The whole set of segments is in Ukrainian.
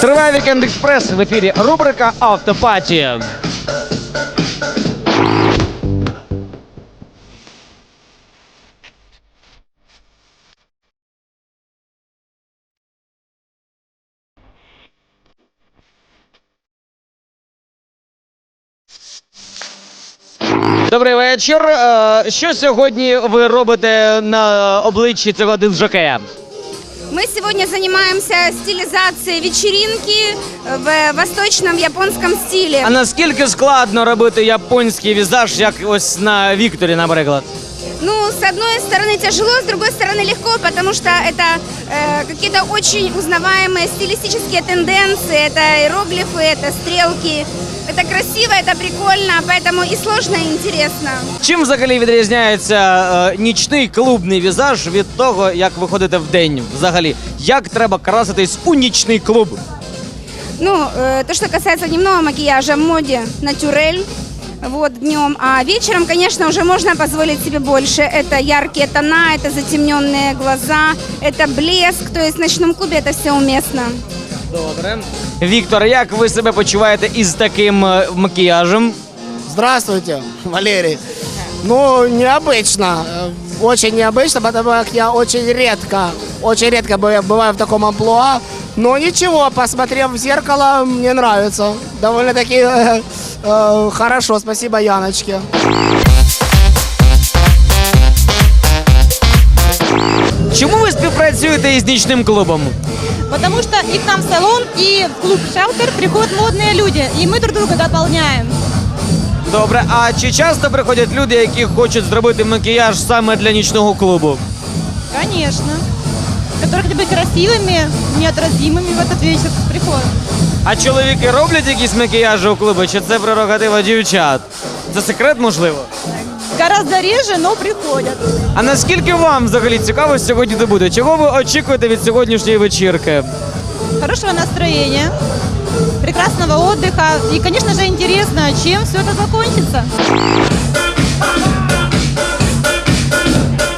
Триває вікенд експрес в ефірі. Рубрика Автопаті. Добрий вечір. Е, Що сьогодні ви робите на обличчі цього дизжокея? Мы сегодня занимаемся стилизацией вечеринки в восточном японском стиле. А наскільки складно робити японський візаж, як ось на Вікторі, наприклад? Ну, с одной стороны тяжело, с другой стороны легко, потому что это э, какие-то очень узнаваемые стилистические тенденции, это иероглифы, это стрелки. Это красиво, это прикольно, поэтому и сложно, и интересно. Чим взагалі відрізняється е, нічний клубний візаж від того, як ви ходите в день? Взагалі, як треба краситись у нічний клуб? Ну, э, то, что касается дневного макияжа в моде, натюрель, вот, днем. А вечером, конечно, уже можно позволить себе больше. Это яркие тона, это затемненные глаза, это блеск. То есть в ночном клубе это все уместно. Добре. Віктор, як ви себе почуваєте із таким е, макіяжем? Здравствуйте, Валерий. Ну, необычно. э, Очень необычно, потому как я очень редко, очень редко бываю бываю в таком амплуа. Но ничего, посмотрев в зеркало, мне нравится. Довольно-таки э, э, хорошо, спасибо Яночке. Чому ви співпрацюєте із нічним клубом? Потому что и к нам в салон, и в клуб «Шелтер» приходят модные люди, и мы друг друга дополняем. Добре, а чи часто приходять люди, які хочуть зробити макіяж саме для нічного клубу? Конечно. Которые хотят быть красивыми, неотразимыми в этот вечер приходят. А чоловіки роблять якісь макіяжі у клубі, чи це прерогатива дівчат? Це секрет, можливо? Гораздо реже, но приходят. А наскільки вам взагалі цікаво сьогодні де буде? Чого ви очікуєте від сьогоднішньої вечірки? Хорошего настроения, прекрасного отдыха и, конечно же, интересно, чем все это закончится.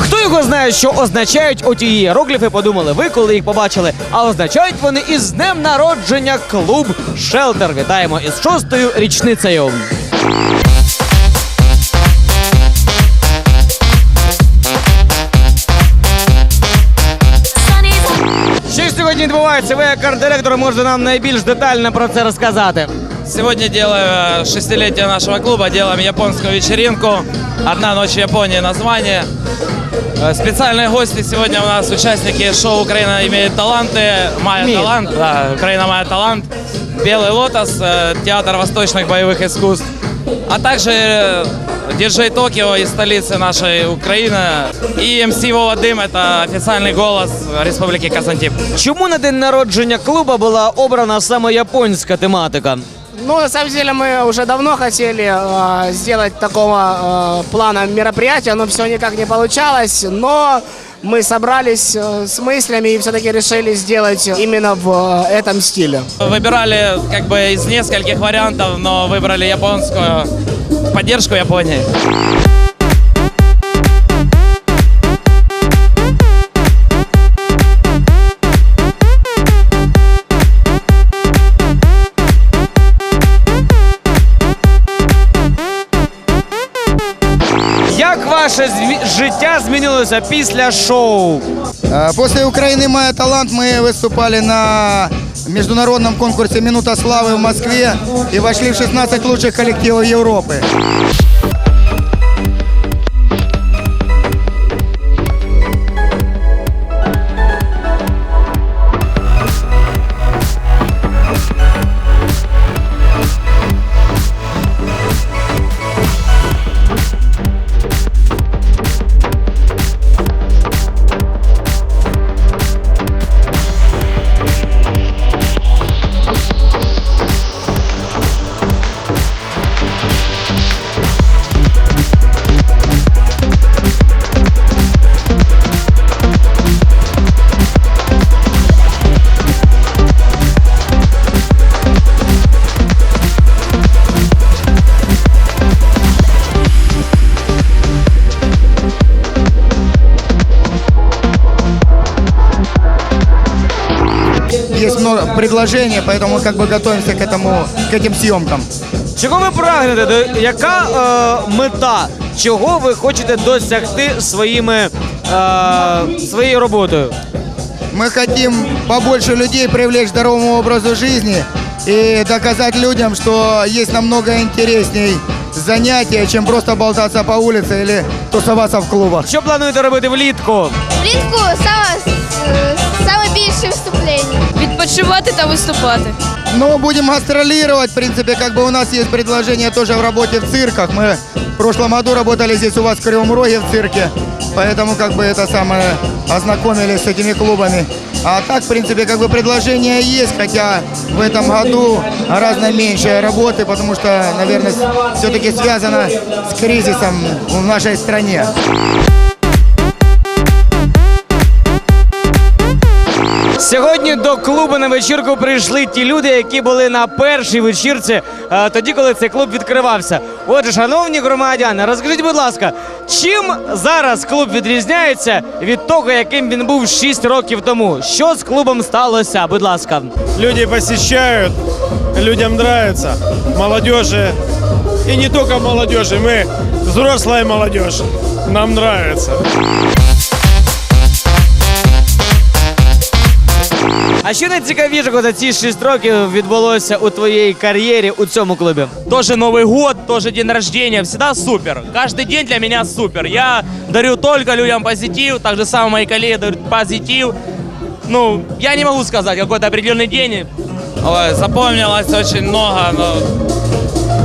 Хто його знає, що означають оті іерогліфи, подумали ви, коли їх побачили. А означають вони із днем народження клуб Шелтер. Вітаємо із шостою річницею. сьогодні відбувається? Ви як арт-директор можете нам найбільш детально про це розказати. Сегодня делаем э, шестилетие нашего клуба, делаем японскую вечеринку. Одна ночь в Японии название. Э, Специальные гости сегодня у нас участники шоу «Украина имеет таланты». Майя Имеет. талант, да, «Украина Майя талант». «Белый лотос», э, театр восточных боевых искусств. А также э, диджей Токио из столицы нашей Украины. И МС Вова Дым, это официальный голос Республики Казантип. Чому на день народження клуба була обрана саме японська тематика? Ну, на самом деле, мы уже давно хотели э, сделать такого э, плана мероприятия, но все никак не получалось. Но мы собрались э, с мыслями и все-таки решили сделать именно в э, этом стиле. Выбирали как бы из нескольких вариантов, но выбрали японскую поддержку Японии. життя змінилося після шоу? Э, После Украины «Моя талант» мы выступали на международном конкурсе «Минута славы» в Москве и вошли в 16 лучших коллективов Европы. предложение, поэтому мы как бы готовимся к этому, к этим съемкам. Чого ви прагнете? До- Яка е, мета? Чого ви хочете досягти своїми, е, своєю роботою? Мы хотим побольше людей привлечь к здоровому образу жизни и доказать людям, что есть намного интересней занятия, чем просто болтаться по улице или тусоваться в клубах. Що плануєте робити влітку? Влітку саме, саме більше виступлення. Відпочивати та виступати. Но будем гастролировать, в принципе, как бы у нас есть предложение тоже в работе в цирках. Мы в прошлом году работали здесь у вас в Кривом Роге в цирке, поэтому как бы это самое ознакомились с этими клубами. А так, в принципе, как бы предложение есть, хотя в этом году гораздо меньше работы, потому что, наверное, все-таки связано с кризисом в нашей стране. Сьогодні до клубу на вечірку прийшли ті люди, які були на першій вечірці, е, тоді, коли цей клуб відкривався. Отже, шановні громадяни, розкажіть, будь ласка, чим зараз клуб відрізняється від того, яким він був 6 років тому? Що з клубом сталося? Будь ласка. Люди посещают, людям нравится, молодежи. И не только молодежи, мы взрослая молодежь. Нам нравится. А що найцікавішого за ці 6 років відбулося у твоїй кар'єрі у цьому клубі? Тоже Новый год, тоже день рождения, всегда супер. Каждый день для меня супер. Я дарю только людям позитив, так же самое мои коллеги дарят позитив. Ну, я не могу сказать какой-то определенный день. Ой, запомнилось очень много, но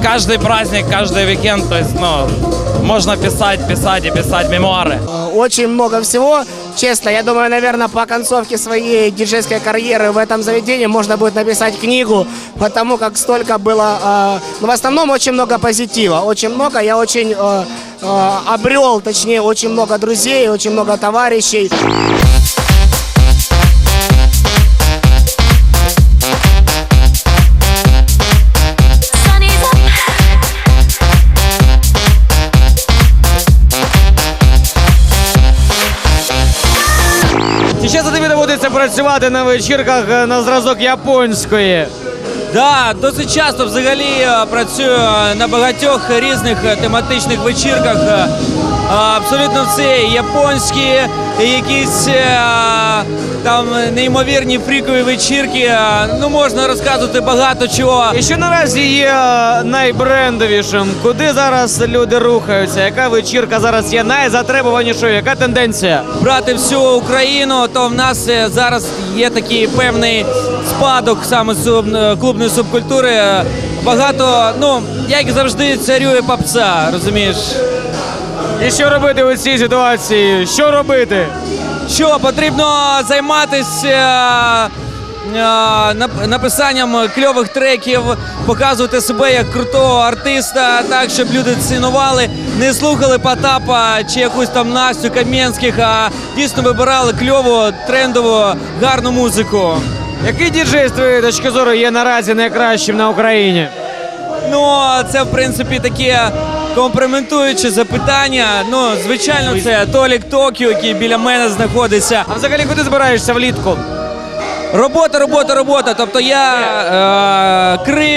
каждый праздник, каждый уикенд, то есть, ну, можно писать, писать и писать мемуары. Э, Очень много всего. Честно, я думаю, наверное, по концовке своей диджейской карьеры в этом заведении можно будет написать книгу, потому как столько было, э, ну, в основном очень много позитива, очень много. Я очень э, э, обрел, точнее, очень много друзей, очень много товарищей. Працювати на вечірках е, на зразок японської? Да, досить часто взагалі е, працюю е, на багатьох різних тематичних вечірках. Абсолютно все японські, якісь е, там неймовірні фрікові вечірки. Е, Ну можна розказувати багато чого. І що наразі є е, найбрендовішим? Куди зараз люди рухаються? Яка вечірка зараз є найзатребуванішою? Яка тенденція? брати всю Україну, то в нас зараз є такий певний спадок саме суб- клубної субкультури. Багато, ну як завжди, царює попса, розумієш. І що робити у цій ситуації? Що робити? Що потрібно займатися е, написанням кльових треків, показувати себе як крутого артиста, так щоб люди цінували, не слухали Потапа чи якусь там Настю Кам'янських, а дійсно вибирали кльову, трендову, гарну музику. Який діджей з твоєї точки зору є наразі найкращим на Україні? Ну, це в принципі таке компрометуюче запитання. Ну, звичайно, це Толік Токіо, який біля мене знаходиться. А взагалі куди збираєшся влітку? Робота, робота, робота. Тобто я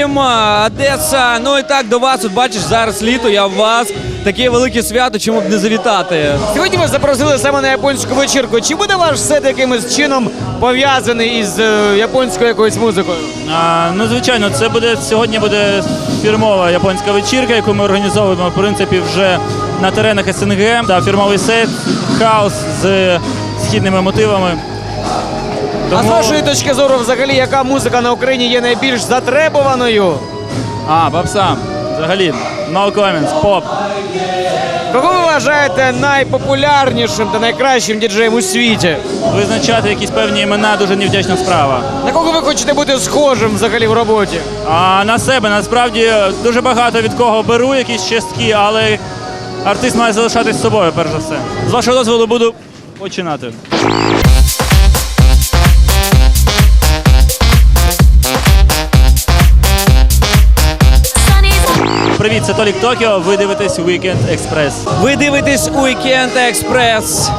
Крим, Одеса. Ну і так до вас. От бачиш, зараз літо, я в вас. Таке велике свято, чому б не завітати. Сьогодні ви запросили саме на японську вечірку. Чи буде ваш сет якимось чином пов'язаний із е, японською якоюсь музикою? А, ну, звичайно, це буде сьогодні буде фірмова японська вечірка, яку ми організовуємо в принципі вже на теренах СНГ. Та фірмовий сет, хаос з східними мотивами. А з вашої точки зору, взагалі, яка музика на Україні є найбільш затребуваною? А, попса. Взагалі, no comments, поп. Кого ви вважаєте найпопулярнішим та найкращим діджеєм у світі? Визначати якісь певні імена дуже невдячна справа. На кого ви хочете бути схожим взагалі в роботі? А на себе насправді дуже багато від кого беру якісь частки, але артист має залишатись собою, перш за все. З вашого дозволу буду починати. Це Толік Токіо. Ви дивитесь Weekend Express. Ви дивитесь Weekend Express.